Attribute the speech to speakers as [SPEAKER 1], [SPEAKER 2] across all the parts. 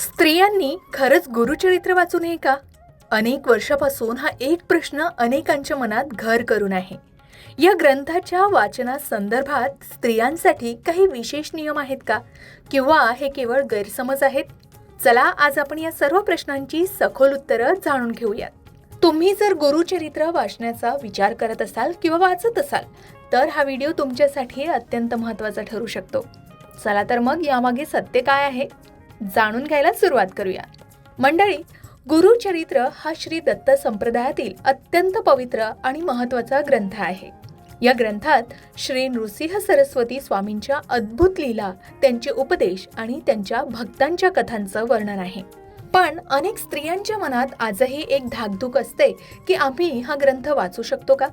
[SPEAKER 1] स्त्रियांनी खरंच गुरुचरित्र वाचू नये का? अनेक वर्षापासून हा एक प्रश्न अनेकांच्या मनात घर करून आहे. या ग्रंथाच्या वाचनासंदर्भात स्त्रियांसाठी काही विशेष नियम आहेत का? किंवा हे केवळ गैरसमज आहेत? चला आज आपण या सर्व प्रश्नांची सखोल उत्तरं जाणून घेऊयात. तुम्ही जर गुरुचरित्र वाचण्याचा विचार करत असाल किंवा वाचत असाल तर हा व्हिडिओ तुमच्यासाठी अत्यंत महत्त्वाचा ठरू शकतो. चला तर मग यामागे सत्य काय आहे? जाणून घ्यायला सुरुवात करूया. मंडळी गुरुचरित्र हा श्री दत्त संप्रदायातील अत्यंत पवित्र आणि महत्त्वाचा ग्रंथ आहे. या ग्रंथात श्री नृसिंह सरस्वती स्वामींच्या अद्भुत लीला त्यांचे उपदेश आणि त्यांच्या भक्तांच्या कथांचं वर्णन आहे. पण अनेक स्त्रियांच्या मनात आजही एक धाकधूक असते की आम्ही हा ग्रंथ वाचू शकतो का?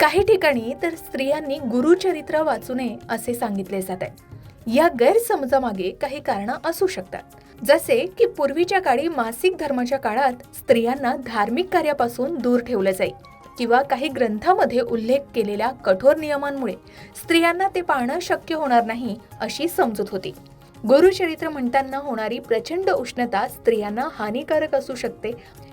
[SPEAKER 1] काही ठिकाणी तर स्त्रियांनी गुरुचरित्र वाचू नये असे सांगितले जाते या गैरसमजामागे काही कारणं असू शकतात. जसे की पूर्वीच्या काळी मासिक धर्माच्या काळात स्त्रियांना धार्मिक कार्यापासून दूर ठेवलं जाई किंवा काही ग्रंथामध्ये उल्लेख केलेल्या कठोर नियमांमुळे स्त्रियांना ते पाळणं शक्य होणार नाही अशी समजूत होती. गुरुचरित्र म्हणताना होणारी प्रचंड उष्णता स्त्रियांना हानिकारक असू शकते.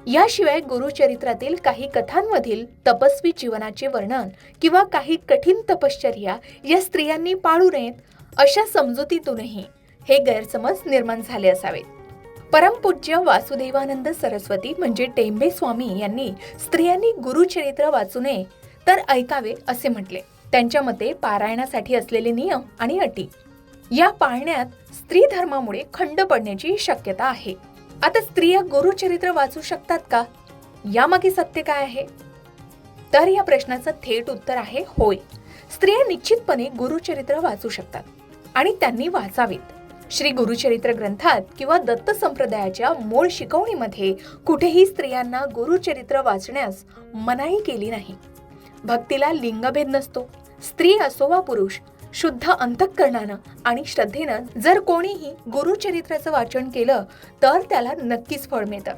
[SPEAKER 1] याशिवाय गुरुचरित्रातील काही कथांमधील तपस्वी जीवनाचे वर्णन किंवा काही कठीण तपश्चर्या या स्त्रियांनी पाळू नयेत. अशा समजुतीतूनही हे गैरसमज निर्माण झाले असावेत. परमपूज्य वासुदेवानंद सरस्वती म्हणजे टेंबे स्वामी यांनी स्त्रियांनी गुरुचरित्र वाचू नये तर ऐकावे असे म्हटले. त्यांच्या मते पारायणासाठी असलेले नियम आणि अटी या पाळण्यात स्त्री धर्मामुळे खंड पडण्याची शक्यता आहे. आता स्त्रिया गुरुचरित्र वाचू शकतात का? यामागे सत्य काय आहे? तर या प्रश्नाचं थेट उत्तर आहे होय. स्त्रिया निश्चितपणे गुरुचरित्र वाचू शकतात. आणि त्यांनी वाचावेत. श्री गुरुचरित्र ग्रंथात किंवा दत्त संप्रदायाच्या मूळ शिकवणीमध्ये कुठेही स्त्रियांना गुरुचरित्र वाचण्यास मनाई केली नाही. भक्तीला लिंगभेद नसतो. स्त्री असो वा पुरुष शुद्ध अंतःकरणानं आणि श्रद्धेनं जर कोणीही गुरुचरित्राचं वाचन केलं तर त्याला नक्कीच फळ मिळतं.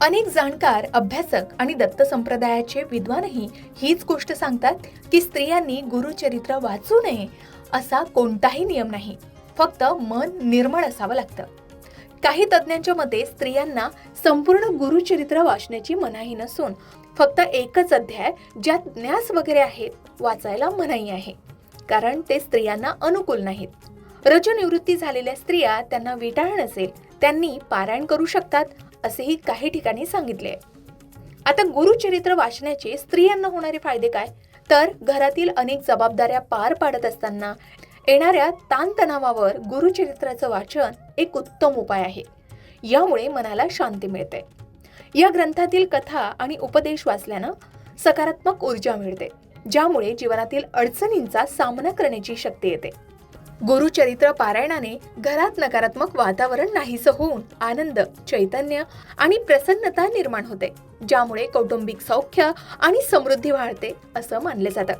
[SPEAKER 1] अनेक जाणकार अभ्यासक आणि दत्त संप्रदायाचे विद्वानही हीच गोष्ट सांगतात की स्त्रियांनी गुरुचरित्र वाचू नये असा कोणताही नियम नाही. फक्त मन निर्मळ असावं लागतं. काही तज्ज्ञांच्या मते स्त्रियांना संपूर्ण गुरुचरित्र वाचण्याची मनाई नसून फक्त एकच अध्याय ज्यात न्यास वगैरे आहेत वाचायला मनाई आहे. कारण ते स्त्रियांना अनुकूल नाहीत. रजनिवृत्ती झालेल्या स्त्रिया त्यांना विटाळ नसेल त्यांनी पारायण करू शकतात असेही काही ठिकाणी सांगितले आता गुरुचरित्र वाचण्याचे स्त्रियांना होणारे फायदे काय? तर घरातील अनेक जबाबदाऱ्या पार पाडत असताना येणाऱ्या ताणतणावावर गुरुचरित्राचं वाचन एक उत्तम उपाय आहे. यामुळे मनाला शांती मिळते. या ग्रंथातील कथा आणि उपदेश वाचल्यानं सकारात्मक ऊर्जा मिळते ज्यामुळे जीवनातील अडचणींचा सामना करण्याची शक्ती येते. गुरुचरित्र पारायणाने घरात नकारात्मक वातावरण नाहीसं होऊन आनंद चैतन्य आणि प्रसन्नता निर्माण होते ज्यामुळे कौटुंबिक सौख्य आणि समृद्धी वाढते असं मानले जातं.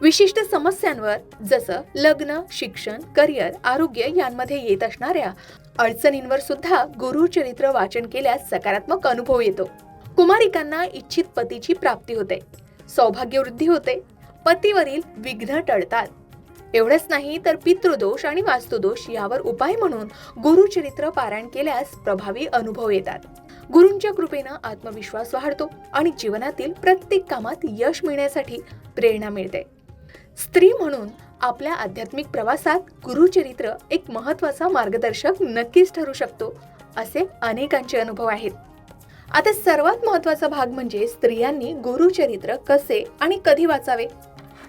[SPEAKER 1] विशिष्ट समस्यांवर जसं लग्न शिक्षण करिअर आरोग्य यांमध्ये येत असणाऱ्या अडचणींवर सुद्धा गुरुचरित्र वाचन केल्यास सकारात्मक अनुभव येतो. कुमारिकांना इच्छित पतीची प्राप्ती होते सौभाग्य वृद्धी होते पतीवरील विघ्न टळतात. एवढंच नाही तर पितृदोष आणि वास्तुदोष यावर उपाय म्हणून गुरुचरित्र पारायण केल्यास प्रभावी अनुभव येतात. गुरूंच्या कृपेनं आत्मविश्वास वाढतो आणि जीवनातील प्रत्येक कामात यश मिळण्यासाठी प्रेरणा मिळते. स्त्री म्हणून आपल्या आध्यात्मिक प्रवासात गुरुचरित्र एक महत्त्वाचा मार्गदर्शक नक्कीच ठरू शकतो असे अनेकांचे अनुभव आहेत. आता सर्वात महत्त्वाचा भाग म्हणजे स्त्रियांनी गुरुचरित्र कसे आणि कधी वाचावे?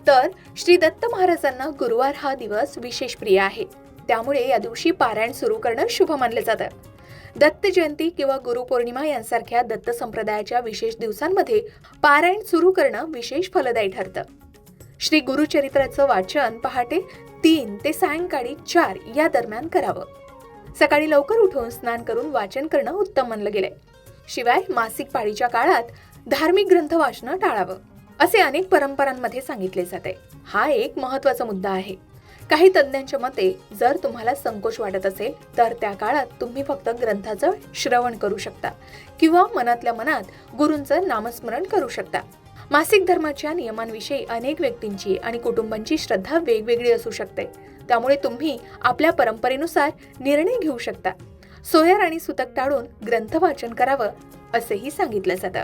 [SPEAKER 1] तर श्री दत्त महाराजांना गुरुवार हा दिवस विशेष प्रिय आहे. त्यामुळे या दिवशी पारायण सुरू करणं शुभ मानलं जातं. दत्त जयंती किंवा गुरुपौर्णिमा यांसारख्या दत्त संप्रदायाच्या विशेष दिवसांमध्ये पारायण सुरू करणं विशेष फलदायी ठरतं. श्री गुरुचरित्राचं वाचन पहाटे तीन ते सायंकाळी चार या दरम्यान करावं. सकाळी लवकर उठून स्नान करून वाचन करणं उत्तम मानलं गेलंय. शिवाय मासिक पाळीच्या काळात धार्मिक ग्रंथ वाचणं टाळावं. असे अनेक परंपरांमध्ये सांगितले जाते. हा एक महत्त्वाचा मुद्दा आहे. काही तज्ज्ञांच्या मते जर तुम्हाला संकोच वाटत असेल तर त्या काळात तुम्ही फक्त ग्रंथाचं श्रवण करू शकता किंवा मनातल्या मनात गुरूंचं नामस्मरण करू शकता. मासिक धर्माच्या नियमांविषयी अनेक व्यक्तींची आणि कुटुंबांची श्रद्धा वेगवेगळी असू शकते. त्यामुळे तुम्ही आपल्या परंपरेनुसार निर्णय घेऊ शकता. सोयर आणि सुतक टाळून ग्रंथ वाचन करावं असेही सांगितलं जातं.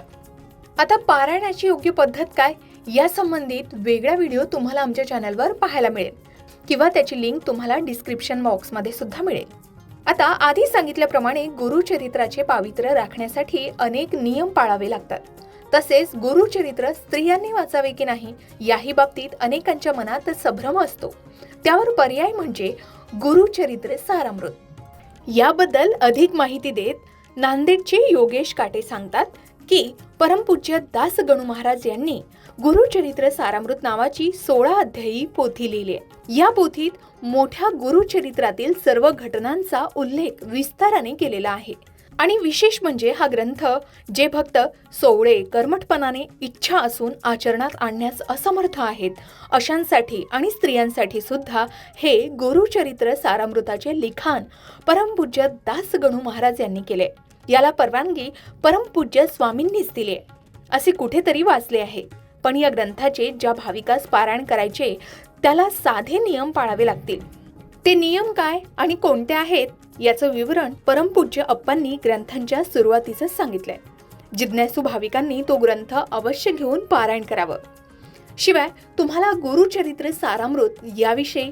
[SPEAKER 1] आता पारायणाची योग्य पद्धत काय? या संबंधित वेगळा व्हिडिओ तुम्हाला आमच्या चॅनलवर पाहायला मिळेल. किंवा त्याची लिंक तुम्हाला डिस्क्रिप्शन बॉक्समध्ये सुद्धा मिळेल. आता आधी सांगितल्याप्रमाणे गुरुचरित्राचे पावित्र्य राखण्यासाठी अनेक नियम पाळावे लागतात. तसेच गुरुचरित्र स्त्रियांनी वाचावे की नाही याही बाबतीत अनेकांच्या मनात संभ्रम असतो. त्यावर पर्याय म्हणजे गुरुचरित्र सारामृत. याबद्दल अधिक माहिती देत नांदेडचे योगेश काटे सांगतात की परमपूज्य दास गणू महाराज यांनी गुरुचरित्र सारामृत नावाची सोळा अध्यायी पोथी लिहिली आहे. या पोथीत मोठ्या गुरुचरित्रातील सर्व घटनांचा उल्लेख विस्ताराने केलेला आहे. आणि विशेष म्हणजे हा ग्रंथ जे भक्त सोवळे कर्मठपणाने इच्छा असून आचरणात आणण्यास असमर्थ आहेत अशांसाठी आणि स्त्रियांसाठी सुद्धा हे गुरुचरित्र सारामृताचे लिखाण परमपूज्य दास गणू महाराज यांनी केले. याला परवानगी परमपूज्य स्वामींनीच दिली आहे. असे कुठेतरी वाचले आहे. पण या ग्रंथाचे ज्या भाविकास पारायण करायचे त्याला साधे नियम पाळावे लागतील. ते नियम काय आणि कोणते आहेत याचं विवरण परमपूज्य अप्पांनी ग्रंथांच्या सुरुवातीच सांगितलंय. जिज्ञासू भाविकांनी तो ग्रंथ अवश्य घेऊन पारायण करावं. शिवाय तुम्हाला गुरुचरित्र सारामृत याविषयी